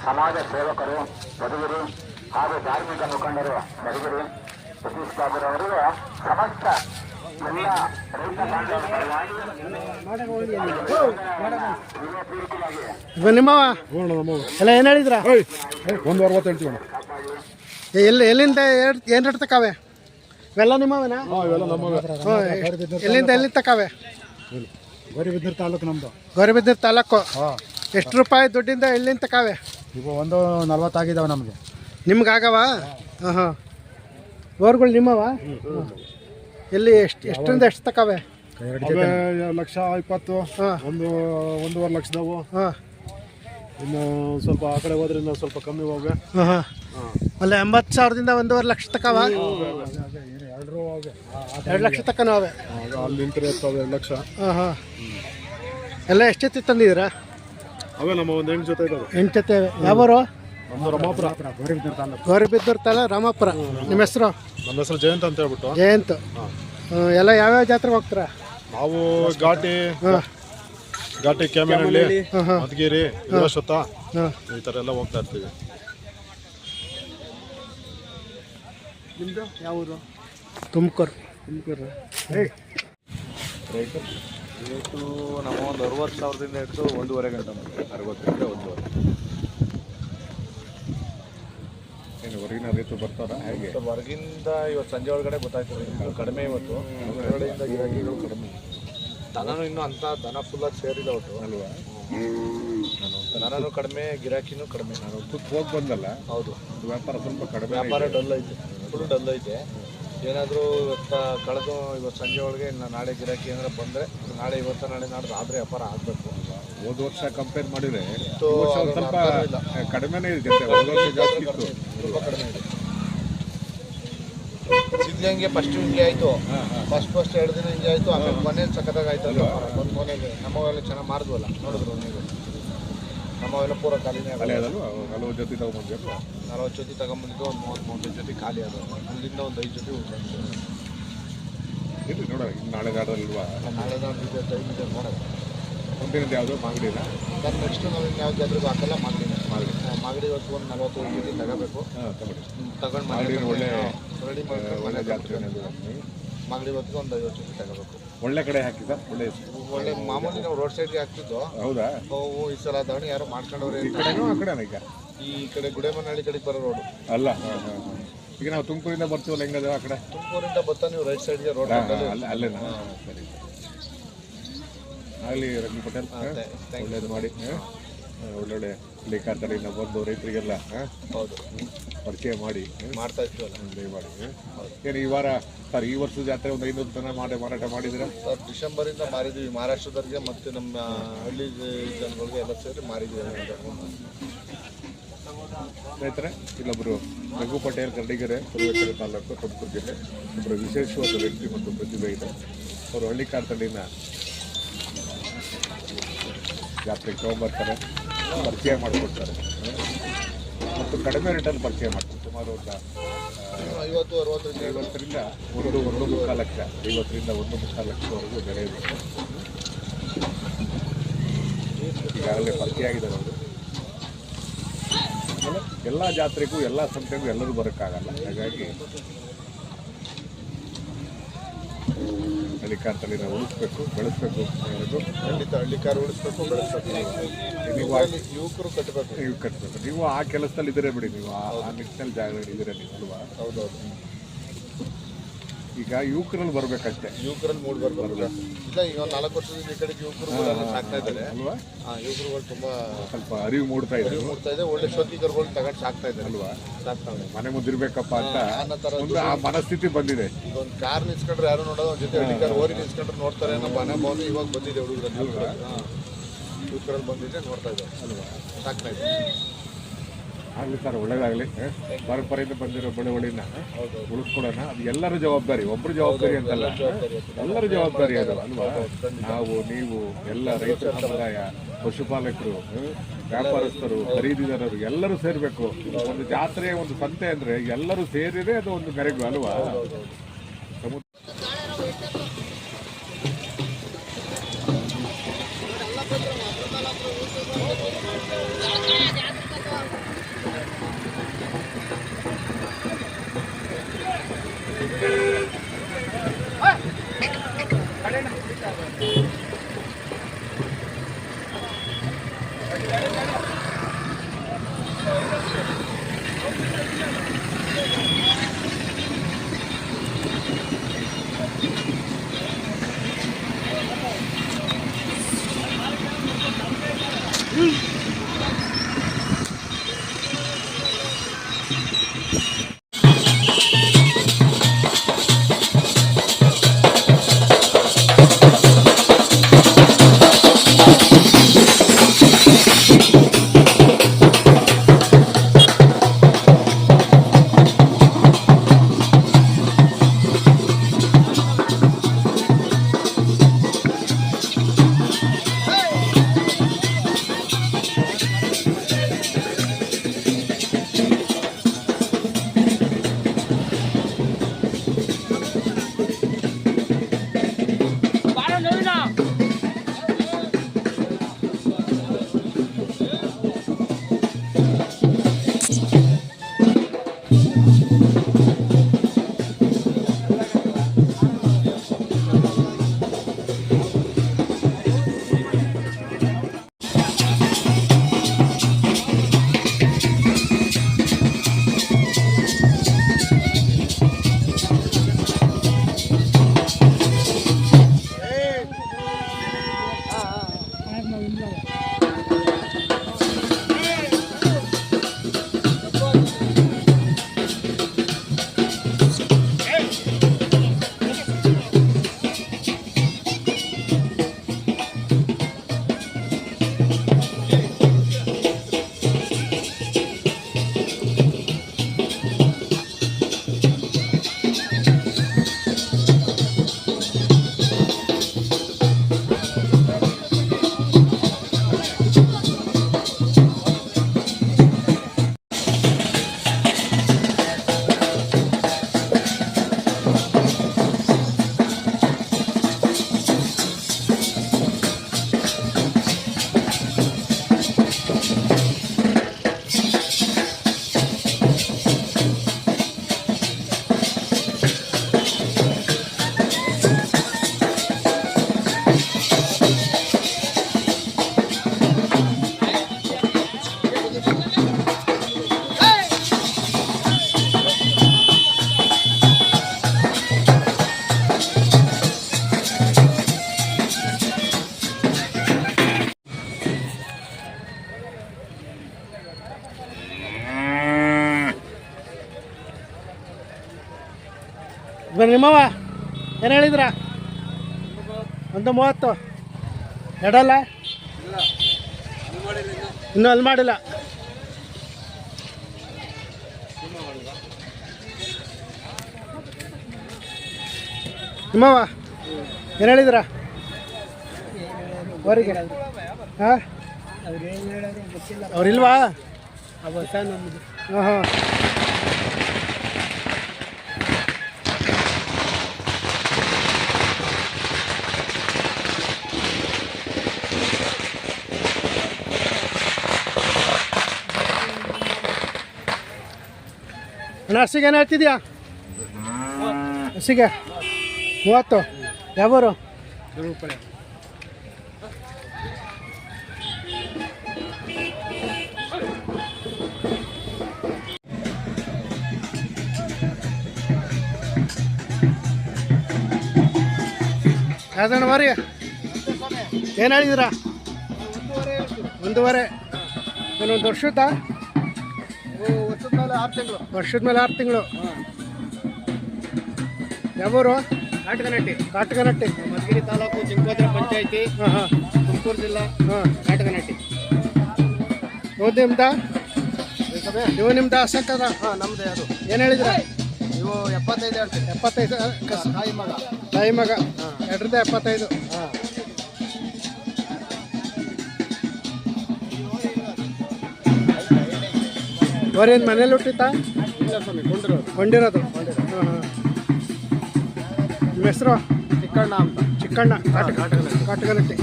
ಸಮಾಜ ಸೇವಕರು ಬದುಗರು ಹಾಗೂ ಧಾರ್ಮಿಕ ಮುಖಂಡರು ಬದುಗರು ಸತೀಶ್ ಬಾಬುರ್ ಅವರಿಗೆ ಸಮಸ್ತ ಎಲ್ಲ ರೈತ ಎಲ್ಲ ಏನು ಹೇಳಿದ್ರ? ಒಂದು ಅರವತ್ತು ಹೇಳ್ತೀವಿ ಎಲ್ಲಿ ಎಲ್ಲಿಂದ ಏನು ರೇಟ್ ತಕಾವೆ ಇವೆಲ್ಲ ನಿಮ್ಮವನ? ಹಾಂ ಇವೆಲ್ಲ ನಮ್ಮವೆ. ಎಲ್ಲಿಂದ ಎಲ್ಲಿ ತಕಾವೆ ಗೌರಿಬಿದ್ನೂರು ತಾಲೂಕು ನಮ್ಮದು ಗೌರಿಬಿದ್ದೂರು ತಾಲೂಕು. ಹಾಂ. ಎಷ್ಟು ರೂಪಾಯಿ ದುಡ್ಡಿಂದ ಎಲ್ಲಿಂದ ತಕಾವೆ ಈಗ ಒಂದು ನಲ್ವತ್ತಾಗಿದ್ದಾವೆ ನಮಗೆ. ನಿಮ್ಗೆ ಆಗವ ಹಾಂ. ಹಾಂ ಬೋರ್ಗಳು ನಿಮ್ಮವ? ಎಲ್ಲಿ ಎಷ್ಟು ಎಷ್ಟರಿಂದ ಎಷ್ಟು ತಕವೆ ಅವೇ ಲಕ್ಷ ಇಪ್ಪತ್ತು ಹಾಂ. ಒಂದು ಒಂದೂವರೆ ಲಕ್ಷದವು. ಹಾಂ. ಇನ್ನು ಸ್ವಲ್ಪ ಆ ಕಡೆ ಹೋದ್ರಿಂದ ಇನ್ನು ಸ್ವಲ್ಪ ಕಮ್ಮಿ ಹೋಗ ಹಾಂ ಹಾಂ. ಅಲ್ಲ ಎಂಬತ್ತು ಸಾವಿರದಿಂದ ಒಂದೂವರೆ ಲಕ್ಷ ತಕವ ಎರಡು ಲಕ್ಷ ತಕ್ಕನೂ ಅವೆ ಅಲ್ಲಿ ಎರಡು ಲಕ್ಷ. ಹಾಂ ಹಾಂ ಎಲ್ಲ ಎಷ್ಟೆತ್ತಿ ತಂದಿದ್ದೀರಾ? ಅವೇ ನಮ್ಮ ಒಂದು ಹೆಣ್ಣು ಜೊತೆ ಇದ್ದಾವೆ ಎಂಟು ಜೊತೆ ಯಾವರು? ನಮ್ಮದು ರಮಾಪುರ. ಗೌರಿಬಿದ್ನೂರು ತಾಲೂಕು ಗೌರಿಬಿದ್ದೂರು ತಾಲ ರಾಮಪುರ. ನಿಮ್ಮ ಹೆಸರು? ನಮ್ಮ ಹೆಸರು ಜಯಂತ್ ಅಂತ ಹೇಳ್ಬಿಟ್ಟು. ಜಯಂತ್. ಎಲ್ಲ ಎಲ್ಲ ಯಾವ್ಯಾವ ಜಾತ್ರೆಗೆ ಹೋಗ್ತೀರಾ? ನಾವು ಘಾಟಿ ಹಾಂ. ಘಾಟಿ ಹಾಂ ಮಧುಗಿರಿ ವಿಶ್ವತ ಹಾಂ. ಈ ಥರ ಎಲ್ಲ ಹೋಗ್ತಾ ಇರ್ತೀವಿ. ನಿಮ್ಮದು ಯಾವ ಊರು ತುಮಕೂರು. ತುಮಕೂರು ಇವತ್ತು ನಮ್ಮ ಒಂದು ಅರವತ್ತು ಸಾವಿರದಿಂದ ಹಿಡಿದು ಒಂದೂವರೆ ಗಂಟೆ ಮಾಡಿ ಅರವತ್ತರಿಂದ ಒಂದೂವರೆ. ಏನು ಹೊರಗಿನ ರೇಟು ಬರ್ತಾರ? ಹೇಗೆ? ಹೊರಗಿಂದ ಇವತ್ತು ಸಂಜೆ ಒಳಗಡೆ ಗೊತ್ತಾಯ್ತು ಕಡಿಮೆ ಇವತ್ತು. ಹೊರಗಡೆಯಿಂದ ಗಿರಾಕಿಗಳು ಕಡಿಮೆ. ದನನೂ ಇನ್ನೂ ಅಂತ ದನ ಫುಲ್ಲಾಗಿ ಸೇರಿಲ್ಲ ಒಟ್ಟು. ಅಲ್ವಾ? ದನನೂ ಕಡಿಮೆ ಗಿರಾಕಿನೂ ಕಡಿಮೆ. ನಾನು ಹೋಗಿ ಬಂದಲ್ಲ? ಹೌದು. ವ್ಯಾಪಾರ ಸ್ವಲ್ಪ ಕಡಿಮೆ ವ್ಯಾಪಾರ ಡಲ್ ಐತೆ. ಫುಲ್ ಡಲ್ ಐತೆ. ಏನಾದರೂ ಇವತ್ತು ಕಳೆದು ಇವತ್ತು ಸಂಜೆ ಒಳಗೆ ಇನ್ನು ನಾಳೆ ಗಿರಾಕಿ ಏನಾದ್ರು ಬಂದರೆ ನಾಳೆ ಇವತ್ತು ನಾಳೆ ನಾಡ್ದು ಆದರೆ ವ್ಯಾಪಾರ ಆಗಬೇಕು. ಹೋದ ವರ್ಷ ಕಂಪೇರ್ ಮಾಡಿದರೆ ಸ್ವಲ್ಪ ಕಡಿಮೆನೇ ಇದೆ ಹೋದ ವರ್ಷ ಜಾಸ್ತಿ ಇತ್ತು. ತುಂಬ ಕಡಿಮೆ ಇದೆ. ಸಿದ್ಧಗಂಗೆ ಫಸ್ಟ್ ಹಿಂಗೆ ಆಯಿತು. ಫಸ್ಟ್ ಫಸ್ಟ್ ಎರಡು ದಿನ ಹಿಂಗೆ ಆಯಿತು. ಆಮೇಲೆ ಮನೇಲಿ ಸಖತ್ತಾಗಿ ಆಯ್ತು ಮನೆಗೆ ನಮ್ಮವೆಲ್ಲ ಚೆನ್ನಾಗಿ ಮಾರಿದ್ವಲ್ಲ. ನೋಡಿದ್ರು ನೀವು. ನಮ್ಮವೆಲ್ಲ ಪೂರ ಖಾಲಿನೇ ಖಾಲಿ ಅದಲ್ಲ ನಲವತ್ತು ಜೊತೆ ತಗೊಂಡ್ಬಂದಿರಲ್ಲ ನಲವತ್ತು ಜೊತೆ ತಗೊಂಬಂದಿದ್ದು ಒಂದು ಮೂವತ್ತು ಮೂವತ್ತೈದು ಜೊತೆ ಖಾಲಿ ಅದು. ಅಲ್ಲಿಂದ ಒಂದು ಐದು ಜೊತೆ ಉಳ್ಕೊಂಡು ಇಲ್ಲಿ ನೋಡೋಣ. ಇನ್ನು ನಾಳೆ ನಾಡಲ್ವಾ ನಾಳೆ ನಾಡ್ದು ಇದೆ ಟೈಮ್ ಇದೆ ನೋಡೋಣ. ಮುಂದಿನದು ಯಾವುದೋ? ಮಾಗಡಿಲ್ಲ ನಾನು ನೆಕ್ಸ್ಟ್ ನಾವು ಇನ್ನು ಯಾವ ಜಾತ್ರೆಗೂ ಹಾಕಲ್ಲ ಮಾಗಡಿ. ಮಾಗಡಿ. ಮಾಗಡಿ ಇವತ್ತು ಒಂದು ನಲವತ್ತೈದು ಜೊತೆ ತಗೋಬೇಕು. ತಗೊಂಡು ಮಾಗಡಿ ಒಳ್ಳೆ ರೆಡಿ ಮಾಡಿ ಒಳ್ಳೆ ಜಾತ್ರೆ ಮಾಗಡಿ ಹೊತ್ತಿಗೆ ಒಂದು ಐವತ್ತು ರೂಪಾಯಿ ತಗೋಬೇಕು. ಒಳ್ಳೆ ಕಡೆ ಹಾಕಿ ಸರ್ ಒಳ್ಳೆ ಹೆಸರು. ಒಳ್ಳೆ ಮಾಮೂಲಿ ನಾವು ರೋಡ್ ಸೈಡ್ಗೆ ಹಾಕ್ತಿದ್ದು. ಹೌದಾ? ಅವು ಈ ಸಲ ದಾವಣಿ ಯಾರೋ ಮಾಡ್ಕೊಂಡವ್ರೆ ಈ ಕಡೆ ಆ ಕಡೆನೂ ಈಗ? ಈ ಕಡೆ ಗುಡೇಮನಹಳ್ಳಿ ಕಡೆಗೆ ಬರೋ ರೋಡು ಅಲ್ಲ ಹಾಂ ಹಾಂ ಹಾಂ. ಈಗ ನಾವು ತುಮಕೂರಿಂದ ಬರ್ತೀವಲ್ಲ ಹೆಂಗದ ಆ ಕಡೆ? ತುಮಕೂರಿಂದ ಬರ್ತಾ ನೀವು ರೈಟ್ ಸೈಡ್ಗೆ ರೋಡ್ ಅಲ್ಲೇ ಅಲ್ಲೇನಾ? ಸರಿ ಆಗಲಿ ರವಿ ಪಟೇಲ್? ಒಳ್ಳೇದು ಮಾಡಿ? ಒಳ್ಳೊಳ್ಳೆ ಲೇಖಾ ತರ ಇನ್ನ ಬಂದು ರೈತರಿಗೆಲ್ಲ? ಹೌದು. ಪರಿಚಯ ಮಾಡಿ ಮಾಡ್ತಾ ಇದ್ವಿ ಮಾಡಿ ಏನು ಈ ವಾರ ಸರ್ ಈ ವರ್ಷದ ಜಾತ್ರೆ ಒಂದು ಐನೂರು ಜನ ಮಾಡಿ ಮಾರಾಟ ಮಾಡಿದ್ರೆ ಸರ್ ಡಿಸೆಂಬರಿಂದ ಮಾರಿದ್ವಿ ಮಹಾರಾಷ್ಟ್ರದವರಿಗೆ ಮತ್ತು ನಮ್ಮ ಹಳ್ಳಿ ಜನಗಳಿಗೆ ಎಲ್ಲ ಸೇರಿ ಮಾರಿದ್ವಿ ಸ್ನೇಹಿತರೆ ಇಲ್ಲೊಬ್ಬರು ರಘು ಪಟೇಲ್ ಕರಡಿಗೆರೆ ತಾಲೂಕು ತುಮಕೂರು ಜಿಲ್ಲೆ. ಒಬ್ಬರು ವಿಶೇಷವಾದ ವ್ಯಕ್ತಿ ಮತ್ತು ಪ್ರತಿಭೆ ಇದೆ. ಅವರು ಹಳ್ಳಿ ಕಾರ್ತಳ್ಳಿನ ಜಾತ್ರೆಗೆ ತೊಗೊಂಬರ್ತಾರೆ ಪರಿಚಯ ಮಾಡಿಕೊಡ್ತಾರೆ. ಮತ್ತು ಕಡಿಮೆ ರೇಟಲ್ಲಿ ಪರಿಚಯ ಮಾಡ್ತಾರೆ. ಸುಮಾರು ಒಂದು ಐವತ್ತು ಅರವತ್ತರಿಂದ ಐವತ್ತರಿಂದ ಒಂದು ಒಂದು ಮುಕ್ಕಾಲು ಲಕ್ಷ ಐವತ್ತರಿಂದ ಒಂದು ಮುಕ್ಕಾಲು ಲಕ್ಷವರೆಗೂ ಬೆಲೆ ಇದೆ. ಈಗಾಗಲೇ ಪರಿಚಯ ಆಗಿದ್ದಾರೆ ಅವರು. ಎಲ್ಲ ಜಾತ್ರೆಗೂ ಎಲ್ಲ ಸಂತೆಗೂ ಎಲ್ಲರೂ ಬರೋಕ್ಕಾಗಲ್ಲ. ಹಾಗಾಗಿ ಹಳ್ಳಿಕಾರ್ತಲ್ಲಿ ನಾವು ಉಳಿಸ್ಬೇಕು ಬೆಳೆಸ್ಬೇಕು ಅನ್ನೋದು ಖಂಡಿತ ಹಳ್ಳಿ ಕಾರ್ ಉಳಿಸ್ಬೇಕು ಬೆಳೆಸ್ಬೇಕು. ನೀವು ಯುವಕರು ಕಟ್ಟಬೇಕು. ನೀವು ಕಟ್ಟಬೇಕು. ನೀವು ಆ ಕೆಲಸದಲ್ಲಿ ಇದ್ರೆ ಬಿಡಿ ನೀವು ಆ ನಿಟ್ಟಿನಲ್ಲಿ ಜಾಗದಲ್ಲಿ ಇದ್ರೆ ನೀವು ಅಲ್ವಾ? ಹೌದೌದು. ಈಗ ಯುವಕರಲ್ಲಿ ಬರಬೇಕಷ್ಟೇ. ಯುವಕರಲ್ಲಿ ಮೂಡ್ ಬರ್ಬೇಕು. ಇಲ್ಲ ಈಗ ಒಂದು ನಾಲ್ಕು ವರ್ಷದಿಂದ ಈ ಕಡೆಗೆ ಯುವಕರುಗಳೆಲ್ಲ ಸಾಕ್ತಾ ಇದ್ದಾರೆ. ಅಲ್ವಾ? ಆ ಯುವಕರುಗಳು ತುಂಬಾ ಸ್ವಲ್ಪ ಅರಿವು ಮೂಡ್ತಾ ಇದೆ ಅರಿವು ಮೂಡ್ತಾ ಇದೆ. ಒಳ್ಳೆ ಶೋಕಿಕರುಗಳು ತಗೊಂಡು ಸಾಕ್ತಾ ಇದ್ದಾರೆ. ಅಲ್ವಾ? ಸಾಕ್ತಾವೆ ಮನೆ ಮುಂದಿರ್ಬೇಕಪ್ಪ ಅಂತ ಅನ್ನೋ ಥರ ಒಂದು ಆ ಮನಸ್ಥಿತಿ ಬಂದಿದೆ. ಈಗ ಒಂದು ಕಾರ್ ನಿಲ್ಸ್ಕೊಂಡ್ರೆ ಯಾರು ನೋಡೋದು? ಒಂದ್ ಜೊತೆ ಹಳ್ಳಿ ಕಾರ್ ಓರಿ ನಿಲ್ಸ್ಕೊಂಡ್ರೆ ನೋಡ್ತಾರೆ. ನಮ್ಮ ಮನೆ ಭಾವನೆ ಇವಾಗ ಬಂದಿದೆ ಹುಡುಗರಲ್ಲಿ. ಯುವಕರಲ್ಲಿ ಬಂದಿದೆ ನೋಡ್ತಾ ಇದ್ದಾರೆ. ಅಲ್ವಾ? ಸಾಕ್ತಾ ಇದೆ ಆಗಲಿ ಸರ್ ಒಳ್ಳೇದಾಗಲಿ ಪರಂಪರೆಯಿಂದ ಬಂದಿರೋ ಬೆಳವಣಿನ ಉಳಿಸ್ಕೊಡೋಣ ಅದು ಎಲ್ಲರ ಜವಾಬ್ದಾರಿ ಒಬ್ಬರು ಜವಾಬ್ದಾರಿ ಅಂತಲ್ಲ ಎಲ್ಲರ ಜವಾಬ್ದಾರಿ ಅದು ಅಲ್ವಾ? ನಾವು, ನೀವು, ಎಲ್ಲ ರೈತ ಸಮುದಾಯ, ಪಶುಪಾಲಕರು ವ್ಯಾಪಾರಸ್ಥರು, ಖರೀದಿದಾರರು ಎಲ್ಲರೂ ಸೇರಬೇಕು. ಒಂದು ಜಾತ್ರೆ ಒಂದು ಸಂತೆ ಅಂದ್ರೆ ಎಲ್ಲರೂ ಸೇರಿದೆ ಅದು ಒಂದು ಮೆರೆಗು ಅಲ್ವಾ? ನಿಮ್ಮವ ಏನು ಹೇಳಿದ್ರ? ಒಂದು ಮೂವತ್ತು. ಎಡಲ್ಲ? ಇನ್ನೂ ಅಲ್ಲಿ ಮಾಡಿಲ್ಲ. ನಿಮ್ಮವ ಏನು ಹೇಳಿದ್ರ? ಅವರಿಗೆ ಹಾಂ? ಅವ್ರಿಲ್ವಾ ಹಾಂ ಹಾಂ. ಹಸಿಗೆ ಏನು ಹೇಳ್ತಿದ್ಯಾ? ನರ್ಸಿಗೆ ಮೂವತ್ತು. ಯಾವರು? ಯಾವ್ದಣ್ಣ ಮಾರಿ? ಏನು ಹೇಳಿದ್ದೀರಾ ಒಂದೂವರೆ ಒಂದು ವರ್ಷದ ವರ್ಷದ ಮೇಲೆ ಆರು ತಿಂಗಳು. ವರ್ಷದ ಮೇಲೆ ಆರು ತಿಂಗಳು. ಯಾವೂರು? ಕಾಟಗನಟ್ಟಿ ಕಾಟಕನಟ್ಟಿ ಮಧುಗಿರಿ ತಾಲೂಕು ಚಿಂಕೋದ್ರ ಪಂಚಾಯತಿ ಹಾಂ ಹಾಂ. ತುಮಕೂರು ಜಿಲ್ಲಾ ಹಾಂ. ಹೌದು ನಿಮ್ದ? ನೀವು ನಿಮ್ದ ಅಸಕ್ಕದ ಹಾಂ ನಮ್ದೇ ಅದು. ಏನು ಹೇಳಿದ್ರ? ನೀವು ಎಪ್ಪತ್ತೈದು ಹೇಳ್ತೀನಿ ಎಪ್ಪತ್ತೈದು ತಾಯಿ ಮಗ. ತಾಯಿ ಮಗ. ಎರಡರಿಂದ ಎಪ್ಪತ್ತೈದು? ಹಾಂ. ಬರೀನ್ ಮನೇಲಿ ಹುಟ್ಟಿತ್ತಾ ಹೊಂಡಿರೋದು ಹಾಂ ಹಾಂ. ನಿಮ್ಮ ಹೆಸರು? ಚಿಕ್ಕಣ್ಣ ಅಂತ. ಚಿಕ್ಕಣ್ಣ ಕಾಟಕ ಕಾಟಕನಟ್ಟಿ